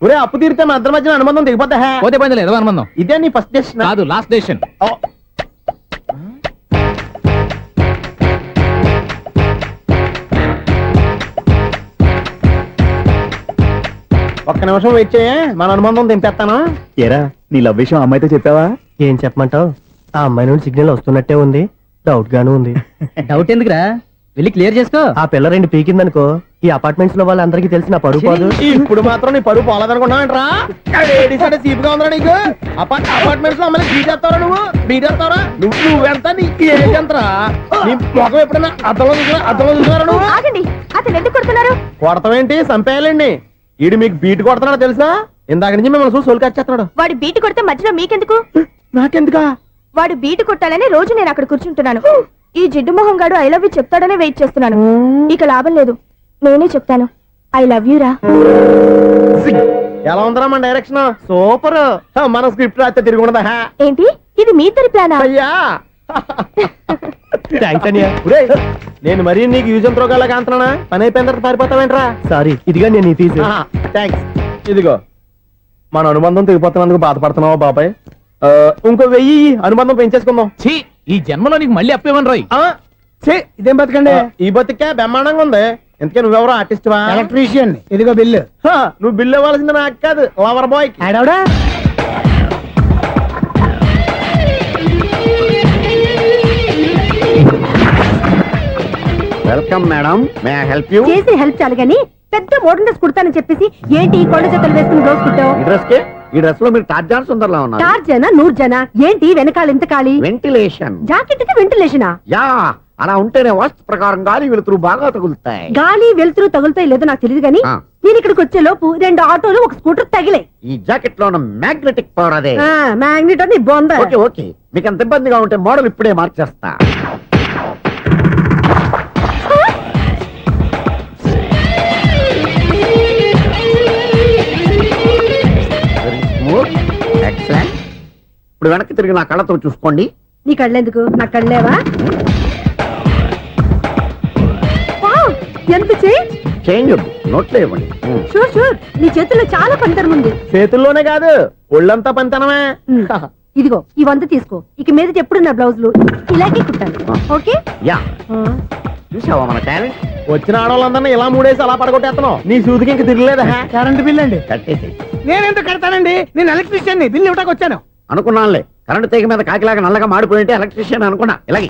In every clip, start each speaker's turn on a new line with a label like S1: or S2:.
S1: ఒరే అప్పు తీరితే మా ఇద్దరి మధ్యన అనుబంధం దిగిపోతా
S2: పోతే పోయింది లేదు అనుబంధం.
S1: ఇదే నీ ఫస్ట్ డెస్టినేషన్
S2: కాదు లాస్ట్ డెసిషన్
S1: ఒక్క నిమిషం వెయిట్ చేయ మన అనుబంధం దింపేస్తాను.
S3: ఏరా నీ లవ్ విషయం అమ్మాయితో చెప్పావా?
S4: ఏం చెప్పమంటావు? ఆ అమ్మాయి నుండి సిగ్నల్ వస్తున్నట్టే ఉంది. డౌట్ గాను ఉంది.
S2: డౌట్ ఎందుకురా? వెళ్ళి క్లియర్ చేసుకో.
S4: ఆ పిల్ల రెండు పీకిందనుకో ఈ అపార్ట్మెంట్స్లో వాళ్ళందరికీ తెలిసిన పరుగు పోదు.
S1: ఇప్పుడు మాత్రం నీ పరువు పోలేదనుకున్నావేంట్రా లేడీస్ అంటే సీపుగా ఉందా నీకు. అపార్ట్ అపార్ట్మెంట్స్లో బీటేస్తావరా నువ్వు? బీటేస్తావరా నువ్వు నువ్వెంత నీ ఏజ్ ఎంతరా? నీ ముఖం ఎప్పుడైనా అద్దంలో చూసినా అద్దంలో చూసినారా నువ్వు?
S5: ఆగండి అతను ఎందుకు కొడుతున్నారు?
S1: కొడతావేంటి? చంపేయాలండి. ఈడు మీకు బీట్ కొడుతున్నాడు తెలుసా? ఇందాక నుంచి మిమ్మల్ని చూసి సోల్ కచ్చేస్తున్నాడు
S5: వాడు బీటు కొడితే మధ్యలో మీకెందుకు?
S1: నాకెందుకా?
S5: వాడు బీటు కొట్టాలని రోజు నేను అక్కడ కూర్చుంటున్నాను. ఈ జిడ్డు మొహం గాడు ఐ లవ్ యూ చెప్తాడనే వెయిట్ చేస్తున్నాను. ఇక లాభం లేదు. నేనే చెప్తాను. ఐ లవ్ యూ రా.
S1: ఎలా ఉందరా మన డైరెక్షన్ సూపర్ మన స్క్రిప్ట్ రాస్తే తిరిగి ఉండదా? హా.
S5: ఏంటి? ఇది మీ ఇద్దరి ప్లానా
S1: అయ్యా. నేను మరీ నీకు యూజ్ ఎంతో గల కాంతనా పని అయిపోయిన తర్వాత పారిపోతావేంట్రా?
S4: సారీ ఇదిగా నేను ఫీజు
S1: థ్యాంక్స్ ఇదిగో మన అనుబంధం తెగిపోతున్నందుకు బాధపడుతున్నావా బాబాయ్? ఆ, ఇంకో వెయ్యి అనుబంధం పెంచేసుకుందాం.
S2: ఛీ! ఈ జన్మలో నీకు మళ్ళీ అప్పేమని రాయ్?
S1: ఆ, ఛీ, ఇదేం బతకండి? ఈ బతికే బ్రహ్మాండంగా ఉంది. ఎందుకే నువ్వెవరో ఆర్టిస్ట్ వా?
S4: ఎలక్ట్రీషియన్ ఇదిగో బిల్లు.
S1: హా, నువ్వు బిల్ ఇవ్వాల్సింది నాకు కాదు lover boy
S4: ఆడవడా
S1: welcome madam may help you
S5: చేసి హెల్ప్ చాలు గాని పెద్ద మోడల్ డ్రెస్ కుడతానని చెప్పేసి ఏంటి ఈ కొండ జతలు వేసుకుని రోజు కుట్టావు?
S1: డ్రెస్కి ఈ డ్రెస్లో మీరు టార్జాన్ సుందర్లా ఉన్నారు.
S5: చార్ జన నూరు జన ఏంటి వెనకాల ఎంత ఖాళీ?
S1: వెంటిలేషన్
S5: జాకెట్కి వెంటిలేషనా
S1: యా అలా ఉంటేనే వాస్తు ప్రకారం గాలి వెలుతురు బాగా తగులుతాయి.
S5: గాలి వెలుతురు తగులుతాయి లేదో నాకు తెలియదు గాని
S1: ఆ.
S5: నేను ఇక్కడికి వచ్చే లోపు రెండు ఆటోలు ఒక స్కూటర్ తగిలే
S1: ఈ జాకెట్లో ఉన్న మ్యాగ్నెటిక్ పవర్ అదే.
S5: మ్యాగ్నెట్ అని బొంద.
S1: Okay okay. మీకు అంత ఇబ్బందిగా ఉంటే మోడల్ ఇప్పుడే మార్చేస్తా. ఇప్పుడు వెనక్కి తిరిగి నా కళ్ళతో చూసుకోండి.
S5: నీ కళ్ళెందుకు? నా కళ్ళేవా? ఎంత చేంజ్
S1: నోట్లో ఇవ్వండి.
S5: షూర్ షూర్ నీ చేతుల్లో చాలా పంతరం ఉంది.
S1: చేతుల్లోనే కాదు ఒళ్ళంతా పంతనమే.
S5: ఇదిగో ఈ వంద తీసుకో. ఇక మీద ఎప్పుడు నా బ్లౌజులు? ఇలాగే కుట్టాను ఓకే?
S1: యా. చూసావా మన టాలెంట్ వచ్చిన ఆడవాళ్ళందరినీ ఇలా మూడేసి అలా పడగొట్టేస్తున్నావు. నీ సూదికి ఇంక తిరగలేదా?
S4: కరెంట్ బిల్ అండి.
S1: కట్టేసి
S4: నేనెందుకు కడతానండి? నేను ఎలక్ట్రీషియన్ బిల్ ఇవ్వడానికి వచ్చాను.
S1: అనుకున్నానులే. కరెంట్ తీగ మీద కాకిలాగా నల్లగా మాడిపోయింటే ఎలక్ట్రీషియన్ అనుకున్నా. ఇలాగే.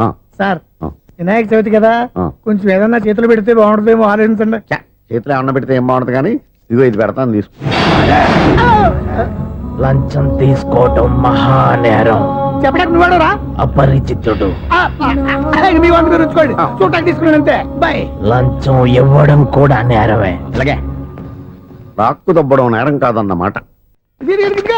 S1: ఆ,
S4: సార్
S1: ఆ,
S4: వినాయక చవితి కదా.
S1: ఆ.
S4: కొంచెం ఏదన్నా చేతులు పెడితే బాగుంటుందేమో ఆలోచించండి.
S1: ఛ, చేతిలో అన్న పెడితే ఏం బాగుంటుంది కానీ ఇదిగో ఇది పెడతాను తీసుకో.
S3: లంచం తీసుకోవటం మహానేరం.
S4: చెప్పడానికి నువ్వాడరా
S3: అపరిచితుడు.
S4: మీ మీరు ఉంచుకోండి చూడటానికి తీసుకున్నాను అంతే. బాయ్
S3: లంచం ఇవ్వడం కూడా నేరమే.
S1: ఇలాగే. రాక్కు దబ్బడం నేరం కాదన్నమాట.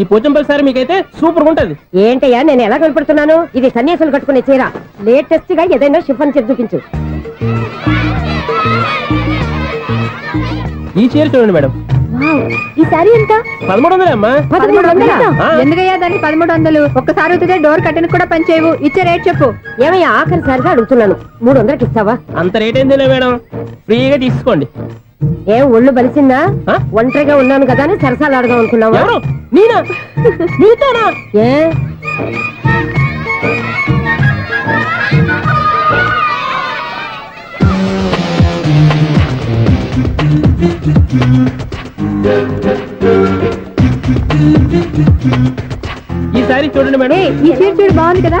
S2: ఈ పోచంపల్లి సారి మీకైతే సూపర్ ఉంటది.
S5: ఏంటయ్యా నేను ఎలా కనపడుతున్నాను? ఇది సన్యాసులు కట్టుకునే చీర. లేటెస్ట్గా ఏదైనా షిఫన్ చేసి చూపించు.
S2: ఈ చీర చూడండి మేడం.
S5: ఈ సారీ ఎంత?
S2: పదమూడు వందలే అమ్మా.
S5: పదమూడు వందలా?
S2: ఆ.
S5: ఎందుకయ్యా దానికి పదమూడు వందలు? ఒక్కసారి అవుతుందే డోర్ కట్టను కూడా పనిచేయవు. ఇచ్చే రేట్ చెప్పు. ఏమయ్యా ఆఖరిసారిగా అడుగుతున్నాను. మూడు వందలకి ఇస్తావా?
S2: అంత రేట్ ఏందిలే మేడం? ఫ్రీగా తీసుకోండి.
S5: ఏం ఒళ్ళు బలిసిందా? ఒంటరిగా ఉన్నాను కదా అని సరసాలు అడదాం అనుకున్నావా?
S2: నేనా? నీతోనా?
S5: ఏ?
S2: ఈ సారీ చూడండి మేడం.
S5: ఈ చీర చూడు బాగుంది కదా?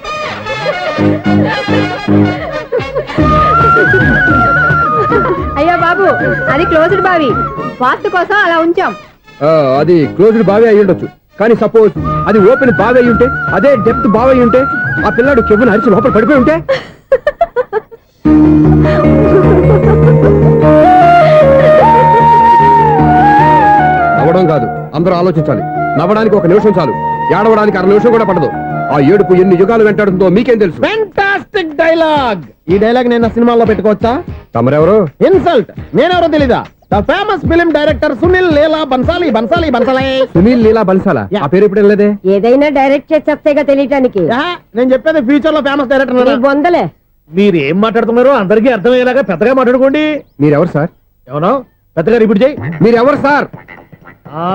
S6: అది క్లోజ్డ్ బావి. వాస్తు కోసం అలా ఉంచాం.
S7: అది క్లోజ్డ్ బావి అయి ఉండొచ్చు. కానీ సపోజ్ అది ఓపెన్ బావి అయి ఉంటే అదే డెప్త్ బావి అయి ఉంటే ఆ పిల్లాడు కెవ్వున అరిచి లోపల పడిపోయి ఉంటే? నవ్వడం కాదు. అందరూ ఆలోచించాలి. నవ్వడానికి ఒక నిమిషం చాలు. ఏడవడానికి అర నిమిషం కూడా పడదు. ఆ ఏడుపు ఎన్ని యుగాలు వెంటాడుతుందో మీకేం తెలుసు?
S1: ఫెంటాస్టిక్ డైలాగ్ ఈ డైలాగ్ నేను నా సినిమాలో పెట్టుకోవచ్చా?
S7: తమరెవరు?
S1: ఇన్సల్ట్ నేనెవరో తెలీదా? The famous film director Sunil Leela Bhansali Bhansali Bhansali.
S7: Sunil Leela బన్సాలా? ఆ పేరు ఇప్పుడు లేదే
S6: ఏదైనా డైరెక్ట్ చేసి చెప్తేగా తెలియటానికి.
S1: నేను చెప్పేది ఫ్యూచర్లో ఫేమస్ డైరెక్టర్
S6: బొందలే
S2: మీరు ఏం మాట్లాడుతున్నారో అందరికీ అర్థమయ్యేలాగా పెద్దగా మాట్లాడుకోండి.
S7: మీరెవరు సార్?
S2: ఏమన్నా పెద్దగా రిపీట్ చేయి.
S7: మీరెవరు సార్?
S2: ఆ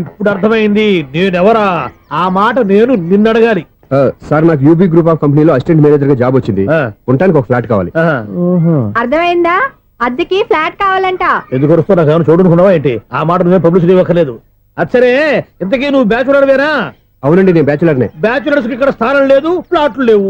S2: ఇప్పుడు అర్థమైంది. నేనెవరా? ఆ మాట నేను నిన్ను అడగాలి
S7: ఆ, సార్ నాకు యూబీ గ్రూప్ ఆఫ్ కంపెనీలో అసిస్టెంట్ మేనేజర్గా జాబ్ వచ్చింది.
S2: ఆ.
S7: ఉండటానికి ఒక ఫ్లాట్ కావాలి.
S6: అర్థమైందా? అద్దెకి ఫ్లాట్ కావాలంట.
S2: ఎందుకు వస్తున్నా కానీ చూడనుకున్నావా ఏంటి? ఆ మాట నువ్వే పబ్లిసిటీ ఇవ్వక్కర్లేదు. అచ్చరే ఇంతకీ నువ్వు బ్యాచులర్ వేరా?
S7: అవునండి నేను బ్యాచులర్ నే
S2: బ్యాచులర్స్కి ఇక్కడ స్థానం లేదు ప్లాట్లు లేవు.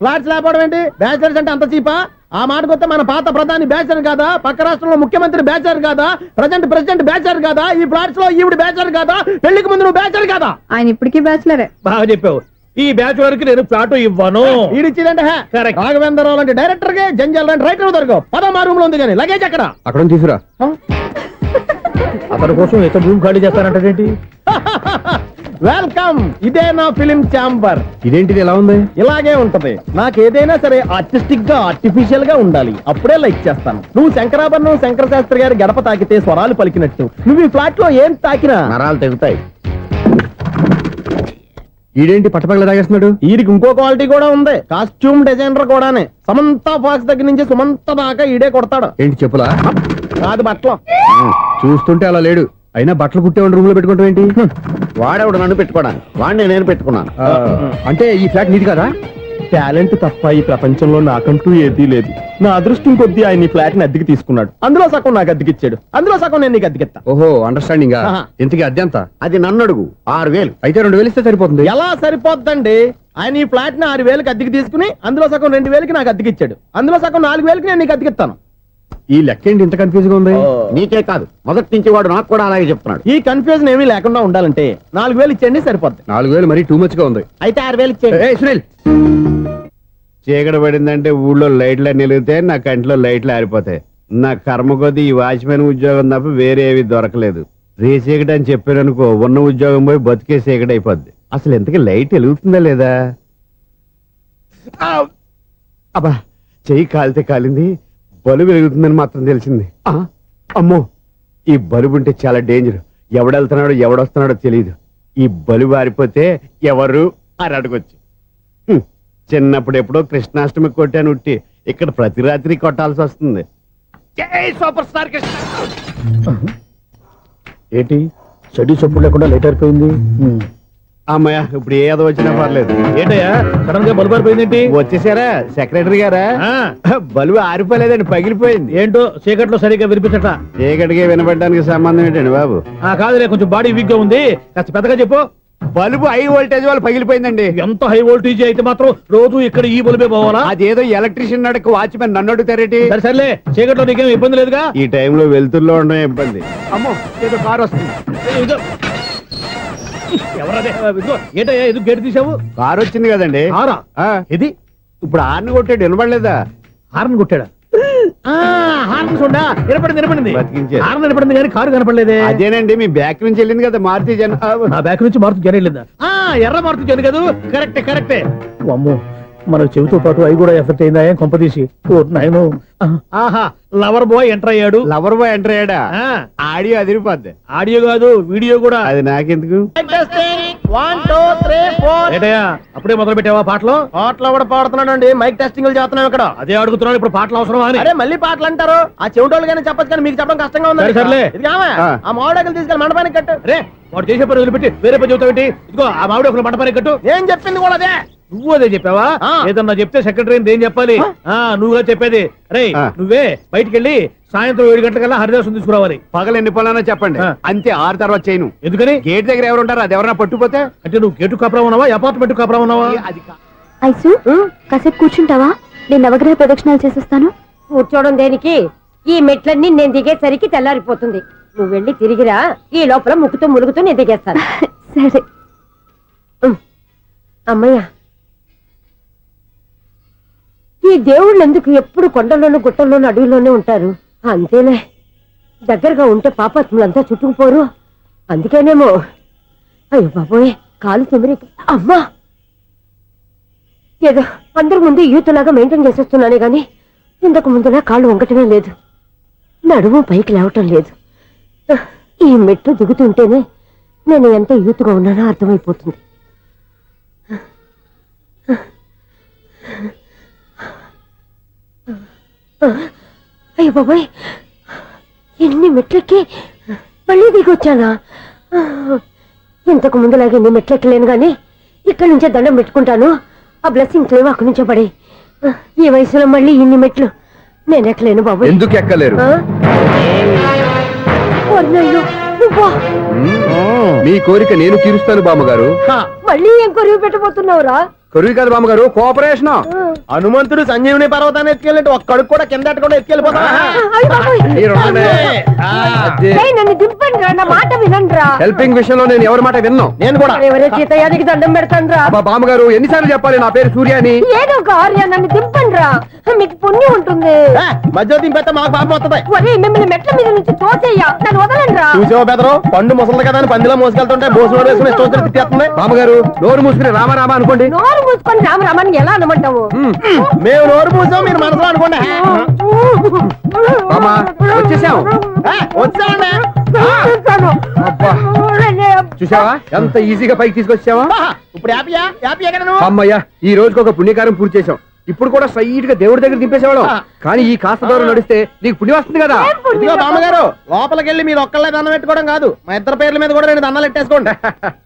S1: ఫ్లాట్స్ లేకపోవడం ఏంటి? బ్యాచలర్స్ అంటే అంత చీపా? ఆ మాటకొస్తే మన పాత ప్రధాని బ్యాచర్ కాదా? పక్క రాష్ట్రంలో ముఖ్యమంత్రి బ్యాచర్ కాదా? ప్రజెంట్ ప్రెసిడెంట్ బ్యాచర్ కాదా? ఈ ఫ్లాట్స్లో ఈవిడ బ్యాచర్ కాదా? పెళ్ళికి ముందు నువ్వు బ్యాచర్ కాదా?
S6: ఆయన ఇప్పటికీ బ్యాచులరే.
S2: బాగా చెప్పావు. ఈ బ్యాచులర్కి నేను ప్లాట్ ఇవ్వను.
S1: ఈడిచ్చిందంటే. రాఘవేంద్రరావు లాంటి డైరెక్టర్ గే జంజల్ లాంటి రైటర్ దొరకవు. పదమా రూమ్లో ఉంది కానీ లగేజ్ అక్కడ
S7: అక్కడ నుంచి తీసుకురా.
S2: అతని కోసం ఎంత రూమ్ ఖాళీ చేస్తానంటే
S1: వెల్కమ్ ఇదే నా ఫిలిం ఛాంబర్
S7: ఇదేంటిది ఎలా ఉంది?
S1: ఇలాగే ఉంటది. నాకు ఏదైనా సరే ఆర్టిస్టిక్గా ఆర్టిఫిషియల్గా ఉండాలి. అప్పుడే లైక్ చేస్తాను. నువ్వు శంకరాభరణం శంకర శాస్త్రి గారి గడప తాకితే స్వరాలు పలికినట్టు. నువ్వు ఈ ఫ్లాట్లో ఏం తాకినా?
S3: నరాలు తెగుతాయి.
S7: ఈడేంటి పట్టపగల తాగేస్తున్నాడు?
S1: వీరికి ఇంకో క్వాలిటీ కూడా ఉంది. కాస్ట్యూమ్ డిజైనర్ కూడానే. సమంత ఫాక్స్ దగ్గర నుంచి సుమంత దాకా ఈడే కొడతాడు.
S7: ఏంటి చెప్పులా?
S1: కాదు బట్టలు.
S7: చూస్తుంటే అలా లేడు. అయినా బట్టలు కుట్టే రూమ్లో పెట్టుకుంటాం ఏంటి?
S3: వాడేవాడు నన్ను పెట్టుకోవడానికి? వాడిని నేను పెట్టుకున్నాను.
S7: అంటే ఈ ఫ్లాట్ నీది కదా?
S1: టాలెంట్ తప్ప ఈ ప్రపంచంలో నాకంటూ ఏదీ లేదు. నా అదృష్టం కొద్దీ ఆయన ఈ ఫ్లాట్ని అద్దెకి తీసుకున్నాడు. అందులో సగం నాకు అద్దెకిచ్చాడు. అందులో సగం నేను నీకు అద్దెకిస్తా.
S7: ఓహో అండర్స్టాండింగ్. ఇంతకీ అద్దె ఎంత
S3: అది నన్ను అడుగు. ఆరు వేలు.
S7: అయితే రెండు వేలు ఇస్తే సరిపోతుంది.
S1: ఎలా సరిపోద్దండి? ఆయన ఈ ఫ్లాట్ని ఆరు వేలకి అద్దెకి తీసుకుని అందులో సగం రెండు వేలకి నాకు అద్దెకిచ్చాడు. అందులో సగం నాలుగు వేలకి నేను నీకు అద్దెకిస్తాను.
S7: ఈ లెక్క ఏంటి ఇంత కన్ఫ్యూజ్గా ఉంది?
S3: నీకే కాదు. మొదటి నుంచి వాడు నాకు కూడా అలాగే చెప్తున్నాడు.
S1: ఈ కన్ఫ్యూజన్ ఏమీ లేకుండా ఉండాలంటే నాలుగు వేలు ఇచ్చేయండి సరిపోద్ది.
S7: నాలుగు వేలు మరీ టూ మచ్గా ఉంది.
S1: అయితే ఆరు వేలు ఇచ్చేయండి.
S8: చీకటి పడిందంటే ఊళ్ళో లైట్లు నిలిగితే నా కంటిలో లైట్లు ఆరిపోతాయి. నా కర్మ కొద్దీ ఈ వాచ్మెన్ ఉద్యోగం తప్ప వేరే ఏవి దొరకలేదు. రే చీకటి అని చెప్పారనుకో ఉన్న ఉద్యోగం పోయి బతికే చీకటి అయిపోద్ది. అసలు ఇంతకీ లైట్ వెలుగుతుందా లేదా! అబ్బా! చెయ్యి కాలితే కాలింది బలుబు వెలుగుతుందని మాత్రం తెలిసింది! అమ్మో ఈ బలుబు ఉంటే చాలా డేంజర్. ఎవడెళ్తున్నాడో ఎవడొస్తున్నాడో తెలియదు ఈ బలుబు ఆరిపోతే ఎవరు అని అడగొచ్చు. చిన్నప్పుడు ఎప్పుడో కృష్ణాష్టమి కొట్టాను ఉట్టి. ఇక్కడ ప్రతి రాత్రి కొట్టాల్సి వస్తుంది. Super star Krishna!
S2: ఏంటి? చెడు చెప్పుడు లేకుండా లేట్ అయిపోయింది?
S8: అమ్మయ్య ఇప్పుడు ఏదో వచ్చినా పర్లేదు.
S2: ఏంటయ్యా? సడన్గా బల్బు అయిపోయింది
S8: వచ్చేసారా? సెక్రటరీ గారా? బలువు ఆరిపోలేదండి పగిలిపోయింది.
S2: ఏంటో చీకట్లో సరిగ్గా వినిపించట
S8: చీకటికి వినపడడానికి సంబంధం ఏంటండి బాబు?
S2: ఆ కాదులే కొంచెం బాడీ వీక్గా ఉంది. కాస్త పెద్దగా చెప్పు.
S8: బలుబు హై వోల్టేజ్ వాళ్ళు పగిలిపోయిందండి.
S2: ఎంత హై వోల్టేజ్ అయితే మాత్రం రోజు ఇక్కడ ఈ బల్బే పోవాలా?
S8: అదేదో ఎలక్ట్రీషియన్ నడక వాచ్మెన్ నన్ను అడుగుతారేటి?
S2: సరే సర్లే చీకట్లో నీకేం ఇబ్బంది లేదుగా?
S8: ఈ టైంలో వెళ్తుల్లో ఉండడం ఇబ్బంది. అమ్మో ఏదో కారు వస్తుంది.
S2: ఇదో. ఎవరదే ఏంటయ్యా గేట్ తీసావు
S8: కారు వచ్చింది కదండి.
S2: ఆరా ఇది
S8: ఇప్పుడు ఆర్ని కొట్టాడు వినపడలేదా?
S2: హార్న్ కొట్టాడా? ఆ, హార్న్ చూడా వినపడింది
S8: బతికించారు.
S2: హార్న్ వినపడింది కానీ కారు కనపడలేదే.
S8: అదేనండి మీ బ్యాక్ నుంచి వెళ్ళింది కదా మారుతి జన ఆ,
S2: నా బ్యాక్ నుంచి మారుతు జన వెళ్ళిందా? ఆ ఎర్ర మారుతు జన కదా. కరెక్టే కరెక్టే. అమ్మో. మన చెవితో పాటు అవి కూడా ఎఫెక్ట్ అయిందా? ఏం కొంపదీసి నాయను. ఆహా లవర్ బాయ్ ఎంటర్ అయ్యాడు.
S8: లవర్ బాయ్ ఎంటర్ అయ్యాడా?
S2: ఆ,
S8: ఆడియో అదిరిపోద్ది.
S2: ఆడియో కాదు వీడియో కూడా.
S8: అది నాకెందుకు?
S2: అప్పుడే మొదలు పెట్టావా పాటలు?
S1: పాటలు కూడా పాడుతున్నాడు అండి మైక్ టెస్టింగ్ చేస్తున్నాం ఇక్కడ.
S2: అదే అడుగుతున్నాడు ఇప్పుడు పాటలు అవసరమా అని.
S1: అరే మళ్ళీ పాటలు అంటారు. ఆ చెవిటోళ్ళు కానీ చెప్పచ్చు కానీ మీకు చెప్పడం కష్టంగా ఉంది
S2: సరే, సర్లే.
S1: ఇది కావా?
S8: ఆ.
S1: ఆ మామిడాకులు తీసుకెళ్ళి మండపానికి కట్టు.
S2: రే వాడు చేసే పని వదిలిపెట్టి వేరే పని చెబుతావు ఇదిగో ఆ మామిడి ఒక మంట పని కట్టు
S1: ఏం చెప్పింది కూడా అదే?
S2: నువ్వు అదే చెప్పావా?
S1: ఆ.
S2: ఏదన్నా చెప్తే సెక్రటరీ ఏం చెప్పాలి? ఆ. నువ్వుగా చెప్పేది. రే
S8: ఆ.
S2: నువ్వే బయటికి వెళ్ళి సాయంత్రం ఏడు గంటలకల్లా హరిదాసం తీసుకురావాలి.
S8: పగలు ఎన్ని పనులన్నా చెప్పండి.
S2: ఆ.
S8: అంతే ఆరు తర్వాత చేయను.
S2: ఎందుకని?
S8: గేట్ దగ్గర ఎవరు ఉంటారు అది ఎవరన్నా పట్టుపోతే
S2: అంటే నువ్వు గేటు కాపురం ఉన్నావా? అపార్ట్మెంట్ కాపురం ఉన్నావా?
S8: అది కా-
S5: ఐసు కాసేపు కూర్చుంటావా? నేను నవగ్రహ ప్రదక్షిణాలు చేసేస్తాను.
S6: కూర్చోవడం దేనికి? ఈ మెట్లన్నీ నేను దిగేసరికి తెల్లారిపోతుంది. నువ్వు వెళ్ళి తిరిగిరా ఈ లోపల ముక్కుతూ ములుగుతూ నేను దిగేస్తాను.
S5: సరే.
S6: అమ్మయ్య. ఈ దేవుళ్ళు ఎందుకు ఎప్పుడు కొండల్లోనూ గుట్టల్లోనూ అడవిలోనే ఉంటారు? అంతేలే. దగ్గరగా ఉంటే పాపాత్ములంతా చుట్టుకుపోరు. అందుకేనేమో. అయ్యో బాబోయ్ కాలు తిమిరి అమ్మా! ఏదో అందరి ముందు యూత్లాగా మెయింటైన్ చేసేస్తున్నానే గాని ఇంతకు ముందులా కాళ్ళు వంకటమే లేదు. నడుము పైకి లేవటం లేదు. ఈ మెట్లు దిగుతుంటేనే నేను ఎంత యూత్గా ఉన్నానో అర్థమైపోతుంది. అయ్య బాబాయ్! ఎన్ని మెట్లెక్కి మళ్ళీ దిగొచ్చానా? ఇంతకు ముందులాగే ఎన్ని మెట్లెక్కలేను గాని ఇక్కడి నుంచే దండం పెట్టుకుంటాను. ఆ బ్లెస్సింగ్స్ లేవు అక్కడి నుంచే పడే ఈ వయసులో మళ్ళీ ఇన్ని మెట్లు నేను ఎక్కలేను బాబాయ్.
S7: ఎందుకు ఎక్కలేరు?
S6: నువ్వా?
S7: మీ కోరిక నేను తీరుస్తాను బామ్మగారు.
S6: మళ్ళీ ఏం కొరివి పెట్టబోతున్నావురా?
S7: కొరువు కాదు బామ్మగారు కోఆపరేషన్.
S1: హనుమంతుడు సంజీవుని పర్వతాన్ని ఎత్తుకెళ్ళినట్టు ఒక్కడికి కూడా కింద ఎట్టకుండా
S6: ఏయ్, నన్ను దింపండి రా నా మాట వినండి రా
S7: హెల్పింగ్ విషయంలో నేను ఎవరి మాట విన్నాను
S1: నేను కూడా.
S6: ఎవరే సీతయ్యానికి దండం పెడతాను రా
S7: అబ్బా బామ్మగారు ఎన్నిసార్లు చెప్పాలి నా పేరు సూర్య అని
S6: ఏదో ఒక ఆర్య నన్ను దింపండి రా మీకు పుణ్యం ఉంటుంది.
S1: ఏ, మధ్యలో దింపేస్తే మాకు పాపం వస్తుంది.
S6: ఒరే మిమ్మల్ని మెట్ల మీద నుంచి నన్ను వదలండి రా
S1: చూసావా బెదరు? పండు ముసలి కదా అని పందిలో మోసుకెళ్తుంటే బోసు వేసుకుని తిట్టేస్తుంది.
S7: బామ్మగారు నోరు మూసుకుని రామారామ అనుకోండి.
S6: నోరు మూసుకొని రామరామని ఎలా అనమంటావు?
S1: మేము నోరు పూసాం మీరు మనసులో అనుకోండి.
S7: వచ్చేసాం. చూసావా? ఎంత ఈజీగా పైకి తీసుకొచ్చావా
S1: ఇప్పుడు హ్యాపీయా హ్యాపీ
S7: అమ్మయ్యా ఈ రోజుకి ఒక పుణ్యకారం పూర్తి చేసాం ఇప్పుడు కూడా స్ట్రైట్గా దేవుడి దగ్గర దింపేసేవాళ్ళం. కానీ ఈ కాస్త దూరం నడిస్తే నీకు పుణ్యం వస్తుంది కదా?
S1: ఇదిగో బామ్మగారు లోపలికి వెళ్ళి మీరు ఒక్కళ్ళే దండం పెట్టుకోవడం కాదు. మా ఇద్దరు పేర్ల మీద కూడా రెండు దండాలు ఎట్టేసుకోండి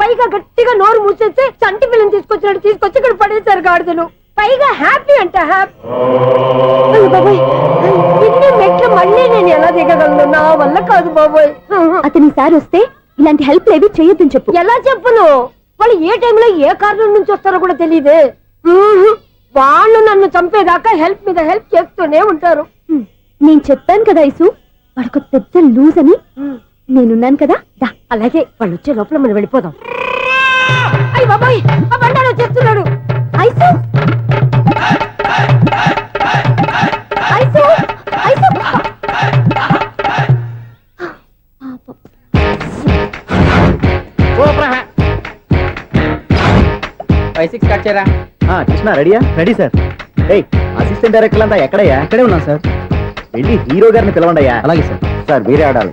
S6: పైగా గట్టిగా నోరు మూసేస్తే చంటి పిల్లని తీసుకొచ్చినట్టు తీసుకొచ్చి ఇక్కడ పడేశారు గాడిదలు పైగా హ్యాపీ అంట హ్యాపీ ఇన్ని మెట్లు మళ్ళీ నేను ఎలా దిగగలను? నా వల్ల కాదు బాబోయ్.
S5: అతని సారి వస్తే ఇలాంటి హెల్ప్ లేవి చేయొద్దని చెప్పు.
S6: ఎలా చెప్పును? వాళ్ళు ఏ టైంలో ఏ కారణం నుంచి వస్తారో కూడా తెలియదే. వాళ్ళు నన్ను చంపేదాకా హెల్ప్ మీద హెల్ప్ చేస్తూనే ఉంటారు.
S5: నేను చెప్పాను కదా ఐసు వాడొక పెద్ద లూజ్ అని. నేనున్నాను కదా? దా
S6: అలాగే వాళ్ళు వచ్చే లోపల మనం వెళ్ళిపోదాం. అయ్య బాబాయ్ ఆ బండారు వచ్చేస్తున్నాడు.
S5: ఐసు! ఐసు! ఐసు!
S4: కృష్ణ రెడీయా? Ready sir. ఏయ్ అసిస్టెంట్ డైరెక్టర్ అంతా ఎక్కడయ్యా? ఇక్కడే ఉన్నా సార్. వెళ్ళి హీరో గారిని పిలవండి అయ్యా అలాగే సార్.
S3: సార్ మీరే ఆడాలి.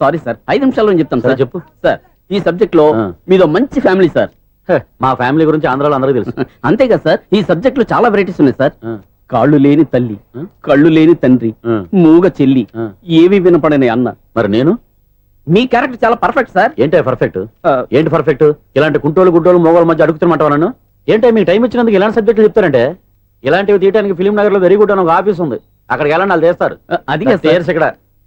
S4: సారీ సార్ ఐదు నిమిషాల్లో చెప్తాను
S3: సరే, చెప్పు.
S4: సార్ ఈ
S3: సబ్జెక్ట్లో.
S4: మీదో మంచి ఫ్యామిలీ సార్.
S3: మా ఫ్యామిలీ గురించి ఆంధ్రాలో అందరికీ తెలుసు.
S4: అంతేగా సార్ ఈ సబ్జెక్ట్లో చాలా వెరైటీస్ ఉన్నాయి సార్. కాళ్ళు లేని తల్లి? కళ్ళు లేని తండ్రి మూగ చెల్లి. ఏవి వినపడని అన్న.
S3: మరి నేను?
S4: మీ క్యారెక్టర్ చాలా పర్ఫెక్ట్ సార్.
S3: ఏంటే పర్ఫెక్ట్? ఏంటి పర్ఫెక్ట్? ఇలాంటి కుంటోలు గుడ్డోలు మోగోళ్ళ మధ్య అడుగుతున్నమాట నన్ను ఏంటే మీకు టైం ఇచ్చినందుకు ఇలాంటి సబ్జెక్టులు చెప్తారంటే? ఇలాంటివి తీయడానికి ఫిలిం నగర్లో వెరీ గుడ్ అని ఒక ఆఫీస్ ఉంది. అక్కడికి వెళ్ళండి వాళ్ళు చేస్తారు
S4: అది
S3: ఇక్కడ.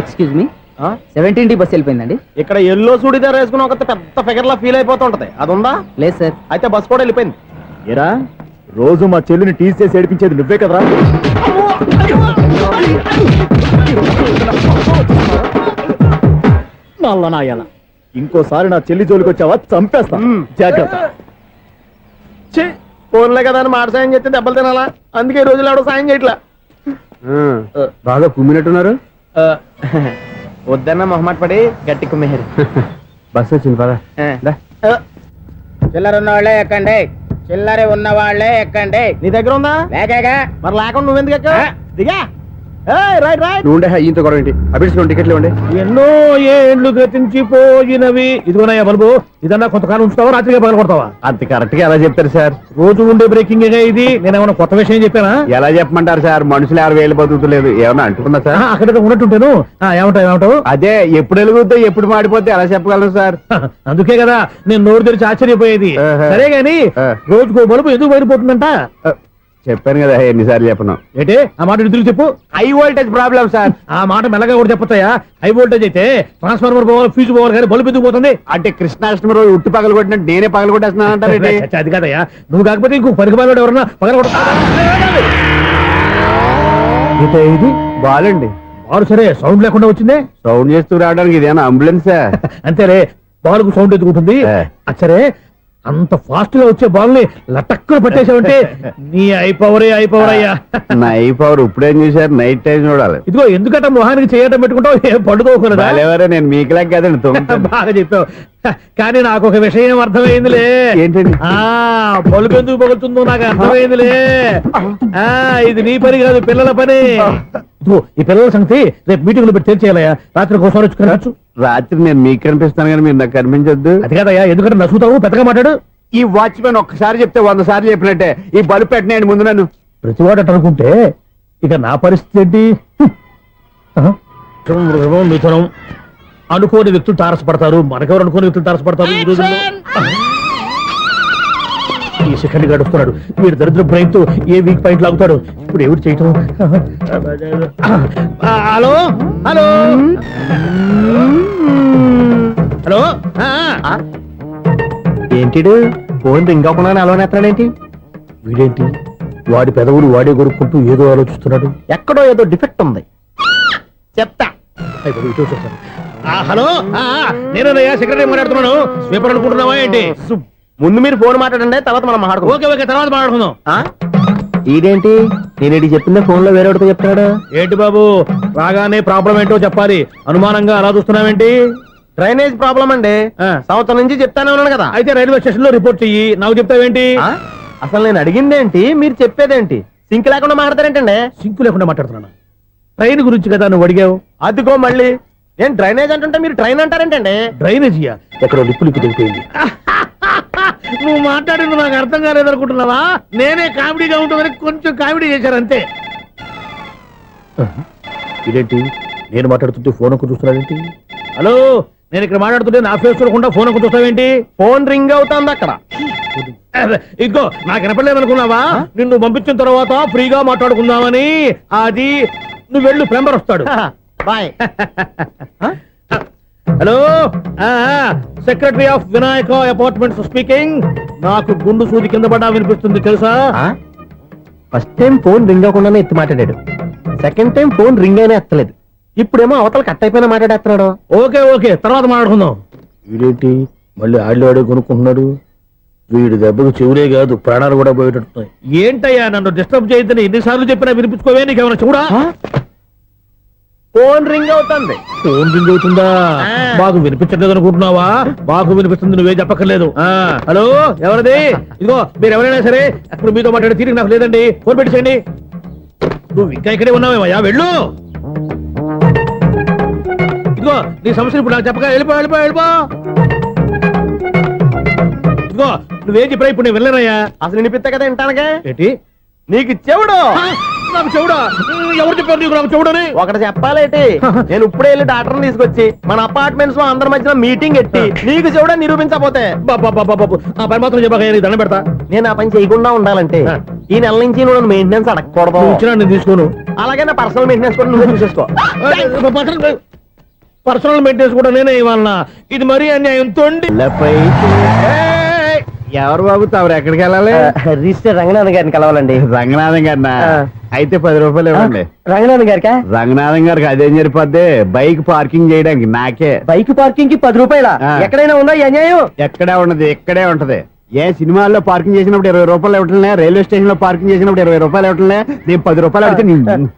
S9: Excuse me seventeen D bus వెళ్ళిపోయిందండి.
S1: ఇక్కడ ఎల్లో చూడిదార్ వేసుకుని ఒక పెద్ద ఫిగర్ లా ఫీల్ అయిపోతుంటది అది ఉందా
S9: లేదు సార్
S1: అయితే బస్ కూడా వెళ్ళిపోయింది.
S7: ఏరా? రోజు మా చెల్లిని టీస్ చేసి ఏడిపించేది నువ్వే కదరా? నల్ల నాయన. ఇంకోసారి నా చెల్లి జోలికి వచ్చావా? చంపేస్తా. జాగ్రత్త.
S1: ఛీ, ఫోన్లే కదా అని మాట సాయం చేస్తే దెబ్బలు తినాలా? అందుకే ఈ రోజులు ఎవడో సాయం చేయట్లా.
S7: బాగా కుమ్మినట్టున్నారు?
S1: వద్దన్న మొహమాట పడి గట్టి కుమ్మేహారు
S7: బస్ వచ్చింది పదా.
S9: చిల్లర ఉన్న వాళ్ళే ఎక్కండి. చిల్లర ఉన్న వాళ్ళే ఎక్కండి.
S1: నీ దగ్గర ఉందా?
S9: లేకగా.
S1: మరి లేకుండా నువ్వెందుకు ఎక్కావు? దిగా. Right right.
S7: నువ్వు ఉండే ఈయంతో గొడవ ఏంటి? అభిడ్చుకుని టికెట్లు ఇవ్వండి.
S2: ఎన్నో ఏండ్లు గతించిపోయినవి. ఇదిగోనయ్యా బల్బు ఇదన్నా కొంతకాలం ఉంచుతావా రాత్రిగా పగల కొడతావా?
S7: అంత కరెక్ట్గా ఎలా చెప్తారు సార్?
S2: రోజు ఉండే బ్రేకింగ్ ఇది. నేనేమన్నా కొత్త విషయం చెప్పానా?
S7: ఎలా చెప్పమంటారు సార్? మనుషులు ఎవరు వేలు బతుకుతలేదు. ఏమన్నా అంటున్నా సార్?
S2: అక్కడ ఉన్నట్టుంటాను. ఏమంటావు ఏమంటావు?
S7: అదే ఎప్పుడు వెలుగుతో ఎప్పుడు మాడిపోతే ఎలా చెప్పగలరు సార్?
S2: అందుకే కదా నేను నోరు తెరిచి ఆశ్చర్యపోయేది. సరే గాని. రోజుకో బలుపు ఎందుకు బయటపోతుందంట
S7: చెప్పాను కదా ఎన్నిసార్లు చెప్పను.
S2: ఏంటే? ఆ మాట ఇటు చెప్పు.
S7: High voltage problem sir.
S2: ఆ మాట మెల్లగా కూడా చెప్పొచ్చాయా హై వోల్టేజ్ అయితే ట్రాన్స్ఫార్మర్ పోవాలి ఫ్యూజ్ పోవాలి కానీ బల్బు ఎందుకు పోతుంది?
S7: అంటే కృష్ణాష్టమి రోజు ఉట్టి పగలు కొట్టినట్టు నేనే పగలు కొట్టేస్తున్నాను
S2: చచ్చ, అది కాదయ్యా. నువ్వు కాకపోతే ఇంకో పనికి పగలవాడు ఎవరన్నా పగల ఇది
S7: బాలండి.
S2: బాలు సరే సౌండ్ లేకుండా వచ్చిందే?
S7: సౌండ్ చేస్తూ రావడానికి ఇదేనా అంబులెన్సా?
S2: అంతేలే బాల్కు సౌండ్ ఎదుగుతుంది
S7: ఏ.
S2: అచ్చరే అంత ఫాస్ట్గా వచ్చే బాల్ని లటక్కులు పట్టేసావంటే నీ అయిపవరే అయిపవర్ అయ్యా.
S7: నైఫ్ పవర్ ఇప్పుడేం చూసారు నైట్ టైం చూడాలి.
S2: ఇదిగో ఎందుకంటే మొహానికి చేయటం పెట్టుకుంటావు? ఏం పండుకోకూడదా
S7: బాలేవరే నేను మీకులా కదండి.
S2: బాగా చెప్పావు. కానీ నాకు ఒక విషయం అర్థమైందిలే.
S7: ఏంటండి?
S2: ఆ బలుపు ఎందుకు పగులుతుందో నాకు అర్థమైందిలే. ఆ ఇది నీ పని కాదు పిల్లల పని. ఇదిగో ఈ పిల్లల సంగతి రేపు మీటింగ్లో పెట్టి తెలిసేయాలయ్యా రాత్రి ఒకసారి వచ్చి కనవచ్చు
S7: రాత్రి నేను మీకు కనిపిస్తాను కానీ మీరు నాకు కనిపించొద్దు.
S2: అది కాదయ్యా ఎందుకంటే నసుగుతావు పెద్దగా మాట్లాడు.
S7: ఈ వాచ్మెన్ ఒక్కసారి చెప్తే వంద సార్లు చెప్పినట్టే. ఈ బల్బు పెట్టినాయండి ముందు నన్ను.
S2: ప్రతివాడు అట్ట అనుకుంటే ఇక నా పరిస్థితి ఏంటి? ఆహా. మిథునం. అనుకోని వ్యక్తులు తారసపడతారు. మనకెవరు అనుకోని వ్యక్తులు తారసపడతారు ఈ రోజుల్లో? ఈ సెకండ్ గడుపుతున్నాడు. వీడు దరిద్ర బ్రెయిన్తో ఏ వీక్ పాయింట్ లాగుతాడు? ఇప్పుడు ఎవరు చేయటం? ఆ, హలో? హలో? హలో.
S1: ఏంటిడు? ఫోన్ రింగ్ అవ్వకుండా అలవనేస్తాడేంటి
S2: వీడేంటి? వాడి పెదవులు వాడే కొరుక్కుంటూ ఏదో ఆలోచిస్తున్నాడు.
S1: ఎక్కడో ఏదో డిఫెక్ట్ ఉంది. చెప్తా.
S2: హలో? నేనయ్యా సెక్రటరీ మాట్లాడుతున్నాను. స్వీపర్ అనుకుంటున్నావా ఏంటి?
S1: ముందు మీరు ఫోన్ మాట్లాడండి తర్వాత మనం మాట్లాడుకో
S2: ఓకే ఓకే తర్వాత మాట్లాడుకుందాం.
S1: ఇదేంటి? నేను ఇది చెప్పిందే ఫోన్లో వేరే చెప్తాడు
S2: ఏంటి బాబు? రాగానే ప్రాబ్లం ఏంటో చెప్పాలి. అనుమానంగా అలా చూస్తున్నావేంటి?
S1: డ్రైనేజ్ ప్రాబ్లం అండి. సంవత్సరం నుంచి చెప్తానే ఉన్నాను కదా.
S2: అయితే రైల్వే స్టేషన్లో రిపోర్ట్ చెయ్యి. నాకు చెప్తావేంటి?
S1: అసలు నేను అడిగిందేంటి? మీరు చెప్పేదేంటి? సింక్ లేకుండా మాట్లాడతారేంటండి?
S2: సింకు లేకుండా మాట్లాడుతున్నాను? ట్రైన్ గురించి కదా నువ్వు అడిగావు?
S1: అదిగో మళ్ళీ. నేను డ్రైనేజ్ అంటుంటే మీరు ట్రైన్ అంటారేంటండి?
S2: డ్రైనేజీయా? ఎక్కడో లిప్పు లిప్పు దిగిపోయింది నువ్వు మాట్లాడింది నాకు అర్థం కాలేదనుకుంటున్నావా? నేనే కామెడీగా ఉంటుందని కొంచెం కామెడీ చేశారు అంతే. ఇదేంటి? నేను మాట్లాడుతుంటే ఫోన్ ఒక్క చూస్తున్నాడేంటి హలో నేను ఇక్కడ మాట్లాడుతుంటే నా ఫేస్ చూడకుండా ఫోన్ ఒక్క చూస్తావేంటి?
S1: ఫోన్ రింగ్ అవుతుంది అక్కడ.
S2: ఇంకో నాకు వినపడలేదు అనుకున్నావా నిన్ను పంపించిన తర్వాత ఫ్రీగా మాట్లాడుకుందామని. అది నువ్వు వెళ్ళు ప్లంబర్ వస్తాడు.
S1: Boy
S2: hello secretary of Vinayaka apartments speaking నాకు గుండు సూది కింద పడ్డా వినిపిస్తుంది తెలుసా?
S1: ఫస్ట్ టైం ఫోన్ రింగ్ అవ్వకుండానే ఎత్తి మాట్లాడాడు. సెకండ్ టైం ఫోన్ రింగ్ అయినా ఎత్తలేదు. ఇప్పుడేమో అవతల కట్ అయిపోయినా మాట్లాడేస్తున్నాడు.
S2: Okay okay. తర్వాత మాట్లాడుకుందాం. వీడేంటి? మళ్ళీ ఆళ్ళు ఆడే కొనుక్కుంటున్నాడు? వీడి దెబ్బకు చెవులే కాదు ప్రాణాలు కూడా పోయేటట్టున్నాయి. ఏంటయ్యా నన్ను డిస్టర్బ్ చేయొద్దని ఎన్నిసార్లు చెప్పినా వినిపించుకోవే నీకేమైనా చూడా
S1: ఫోన్ రింగ్ అవుతుంది.
S2: ఫోన్ రింగ్ అవుతుందా? బాగు వినిపించట్లేదు అనుకుంటున్నావా? బాగు వినిపిస్తుంది నువ్వే చెప్పక్కర్లేదు. హలో ఎవరిది? ఇదిగో మీరు ఎవరైనా సరే ఇప్పుడు మీతో మాట్లాడే తీరిక నాకు లేదండి. ఫోన్ పెట్టేసేయండి నువ్వు ఇంకా ఇక్కడే ఉన్నావేమయ్యా? వెళ్ళు. ఇదిగో నీ సమస్యలు ఇప్పుడు నాకు చెప్పగా వెళ్ళిపో వెళ్ళిపో వెళ్ళిపో. ఇదిగో నువ్వేం చెప్పరా ఇప్పుడు నేను వెళ్ళానయ్యా
S1: అసలు వినిపిస్తా కదా వింటానకే.
S2: ఏంటి?
S1: నీకు చెవుడు
S2: నాకు చెవుడా ఎవరు చెప్పారు నీకు నాకు చెవుడని
S1: ఒకటి చెప్పాలేటి నేను ఇప్పుడే వెళ్ళి డాక్టర్ తీసుకొచ్చి మన అపార్ట్మెంట్స్లో అందరి మధ్యన మీటింగ్ ఎట్టి నీకు చెవుడా నిరూపించకపోతే
S2: బాబా బాబా బాబు ఆ పని మాత్రం చెప్పాక నీకు దండం పెడతా
S1: నేను ఆ పని చేయకుండా ఉండాలంటే. ఈ నెల నుంచి నువ్వు మెయింటెనెన్స్ అడగకూడదు
S2: ఇచ్చినా నేను తీసుకోను
S1: అలాగే నా పర్సనల్ మెయింటెనెన్స్ కూడా నువ్వే చూసేసుకో
S2: పర్సనల్ మెయింటెనెన్స్ కూడా నేనే ఇవ్వాలన్నా ఇది మరీ అన్యాయం తొండి
S8: ఎవరు బాబు తమరు ఎక్కడికి వెళ్ళాలి?
S1: రిజిస్టర్ రంగనాథ్ గారిని కలవాలండి.
S8: రంగనాథం గారినా?
S1: ఆ.
S8: అయితే పది రూపాయలు ఇవ్వండి.
S1: రంగనాథ్ గారికా?
S8: రంగనాథం గారికి అదేం సరిపోద్ది? బైక్ పార్కింగ్ చేయడానికి నాకే.
S1: బైక్ పార్కింగ్కి పది రూపాయల. ఎక్కడైనా ఉందా అన్యాయం?
S8: ఎక్కడే ఉన్నది ఇక్కడే ఉంటది. ఏ సినిమాల్లో పార్కింగ్ చేసినప్పుడు ఇరవై రూపాయలు ఇవ్వట్లే రైల్వే స్టేషన్లో పార్కింగ్ చేసినప్పుడు ఇరవై రూపాయలు ఇవ్వట్లే నేను పది రూపాయలు నీ-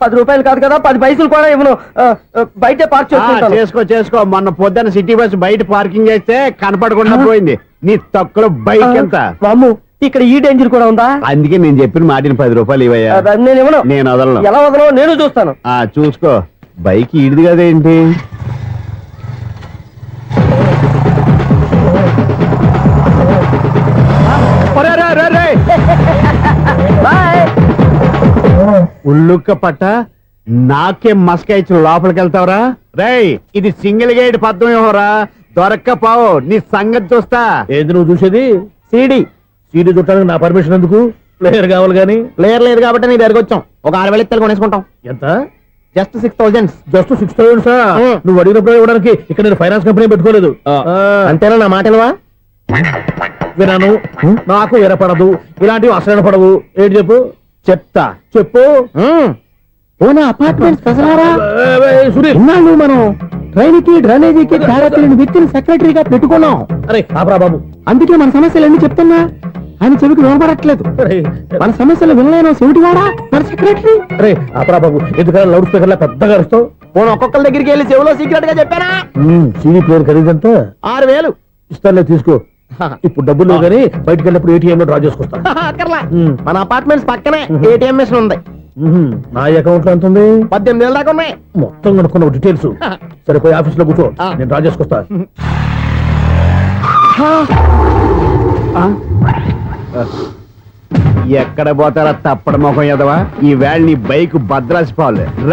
S1: పది రూపాయలు కాదు కదా పది పైసలు కూడా ఇవ్వను. బయటే పార్క్ చేసుకుంటాను.
S8: చేసుకో చేసుకో. మొన్న పొద్దున్న సిటీ బస్ బయట పార్కింగ్ చేస్తే కనపడకుండా పోయింది. నీ తక్కువ బైక్ ఎంత?
S1: వామ్ము ఇక్కడ ఈ డేంజర్ కూడా ఉందా?
S8: అందుకే నేను చెప్పిన మాటిని పది రూపాయలు ఇవ్వయ్యా.
S1: ఆ, నేను ఇవ్వను.
S8: నేను వదలను.
S1: ఎలా వదలో నేను చూస్తాను.
S8: ఆ చూసుకో. బైక్ ఈడిది కదేంటి ఒరే, రే, రే, రే. ఉల్లుక్క పట్ట నాకే మస్క ఇచ్చి లోపలికి వెళ్తావరా? రేయ్ ఇది సింగిల్ గేట్ పద్మం ఇవ్వరా దొరక్కపోవు నీ సంగతి చూస్తా.
S2: ఏంది నువ్వు చూసేది?
S1: సిడి.
S2: సీడీ చుట్టానికి నా పర్మిషన్ ఎందుకు? ప్లేయర్ కావాలి కానీ.
S1: ప్లేయర్ లేదు కాబట్టి నీ దగ్గరకు వచ్చాం. ఒక ఆరు వేలు ఇత్తలు కొనేసుకుంటాం.
S2: ఎంత?
S1: Just six thousand
S2: just six thousand sir. నువ్వు అడిగినప్పుడు ఇవ్వడానికి ఇక్కడ నేను ఫైనాన్స్ కంపెనీ పెట్టుకోలేదు.
S1: అంతేనా నా మాటలువా?
S2: వినాను. నాకు వినపడదు ఇలాంటివి అసలు పడవు. ఏంటి చెప్పు?
S1: చెప్తా.
S2: చెప్పు.
S1: ఓనా అపార్ట్మెంట్స్
S2: ఏ, సునీల్.
S1: ఇన్నాళ్ళు మనం ట్రైన్కి డ్రైనేజీకి తేడా తెలియని వ్యక్తిని సెక్రటరీగా పెట్టుకున్నాం.
S2: అరే బాబు.
S1: అందుకే మన సమస్యలు ఎన్ని చెప్తున్నా. ఆయన చెవికి వినపడట్లేదు
S2: అరే,
S1: మన సమస్యలు వినలేను చెవిటివాడా? మన సెక్రటరీ?
S2: అరే ఆపరా బాబు. ఎందుకని లౌడ్ స్పీకర్ లా పెద్దగా అరుస్తావు?
S1: పోను ఒక్కొక్కరి దగ్గరికి వెళ్ళి చెవిలో సీక్రెట్గా చెప్పానా?
S2: సీడీ ప్లేయర్ ఖరీదంతా?
S1: ఆరు వేలు.
S2: ఇస్తానులే తీసుకో. ఇప్పుడు డబ్బులు కానీ బయటకు వెళ్ళినప్పుడు ఏటీఎం లో డ్రా చేసుకొస్తా
S1: అక్కర్లా.
S2: మ్మ్.
S1: మన అపార్ట్మెంట్స్ పక్కనే ఏటీఎం మిషన్ ఉంది.
S2: నా అకౌంట్లో ఎంత ఉంది?
S1: పద్దెనిమిది వేల దాకా ఉన్నాయి.
S2: మొత్తం కనుక్కున్న డీటెయిల్స్ సరే పోయి ఆఫీస్లో కూర్చో. నేను డ్రా చేసుకొస్తా.
S8: ఎక్కడ పోతారా తప్పడ మొఖం ఎదవా? ఈ వేళ నీ బైక్ భద్రాసి పాలు